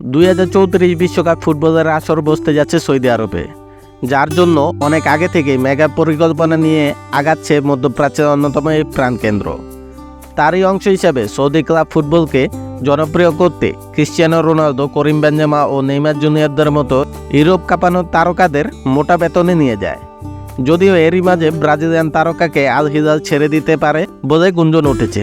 দুই হাজার চৌত্রিশ বিশ্বকাপ ফুটবলের আসর বসতে যাচ্ছে সৌদি আরবে, যার জন্য অনেক আগে থেকেই মেগা পরিকল্পনা নিয়ে আগাচ্ছে মধ্যপ্রাচ্যের অন্যতম এই প্রাণকেন্দ্র তারই অংশ হিসাবে সৌদি ক্লাব ফুটবলকে জনপ্রিয় করতে ক্রিশ্চিয়ানো রোনালদো, করিম বেঞ্জামা ও নেইমার জুনিয়রদের মতো ইউরোপ কাঁপানো তারকাদের মোটা বেতনে নিয়ে যায়। যদিও এরই মাঝে ব্রাজিলিয়ান তারকাকে আল হিলাল ছেড়ে দিতে পারে বলে গুঞ্জন উঠেছে।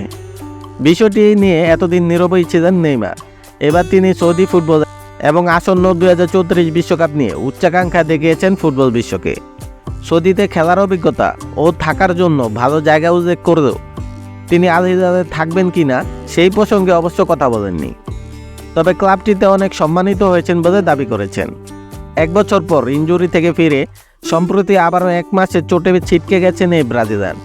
বিষয়টি নিয়ে এতদিন নীরবই ছিলেন নেইমার। এবার তিনি সৌদি ফুটবল এবং আসন্ন দুই হাজার চৌত্রিশ বিশ্বকাপ নিয়ে উচ্চাকাঙ্ক্ষা দেখিয়েছেন ফুটবল বিশ্বকে। সৌদিতে খেলার অভিজ্ঞতা ও থাকার জন্য ভালো জায়গা উল্লেখ করলেও তিনি আল থাকবেন কিনা সেই প্রসঙ্গে অবশ্য কথা বলেননি। তবে ক্লাবটিতে অনেক সম্মানিত হয়েছেন বলে দাবি করেছেন। এক বছর পর ইনজুরি থেকে ফিরে সম্প্রতি আবারও এক মাসে চোটে ছিটকে গেছেন এই ব্রাজিলিয়ান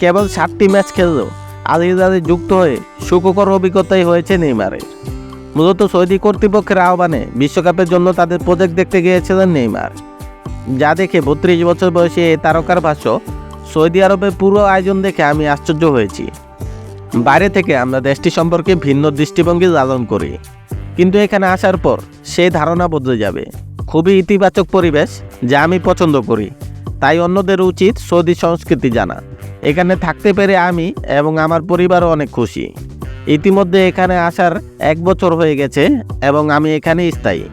কেবল সাতটি ম্যাচ খেললেও আল যুক্ত হয়ে সুখকর অভিজ্ঞতাই হয়েছে নেইমারের। মূলত সৌদি কর্তৃপক্ষের আহ্বানে বিশ্বকাপের জন্য তাদের প্রজেক্ট দেখতে গিয়েছিলেন নেইমার। যা দেখে বত্রিশ বছর বয়সে এই তারকার ভাষ্য, সৌদি আরবের পুরো আয়োজন দেখে আমি আশ্চর্য হয়েছি। বাইরে থেকে আমরা দেশটি সম্পর্কে ভিন্ন দৃষ্টিভঙ্গি লালন করি। কিন্তু এখানে আসার পর সেই ধারণা বদলে যাবে। খুবই ইতিবাচক পরিবেশ যা আমি পছন্দ করি। তাই অন্যদের উচিত সৌদি সংস্কৃতি জানা। এখানে থাকতে পেরে আমি এবং আমার পরিবারও অনেক খুশি। ইতিমধ্যে এখানে আসার এক বছর হয়ে গেছে এবং আমি এখানে স্থায়ী।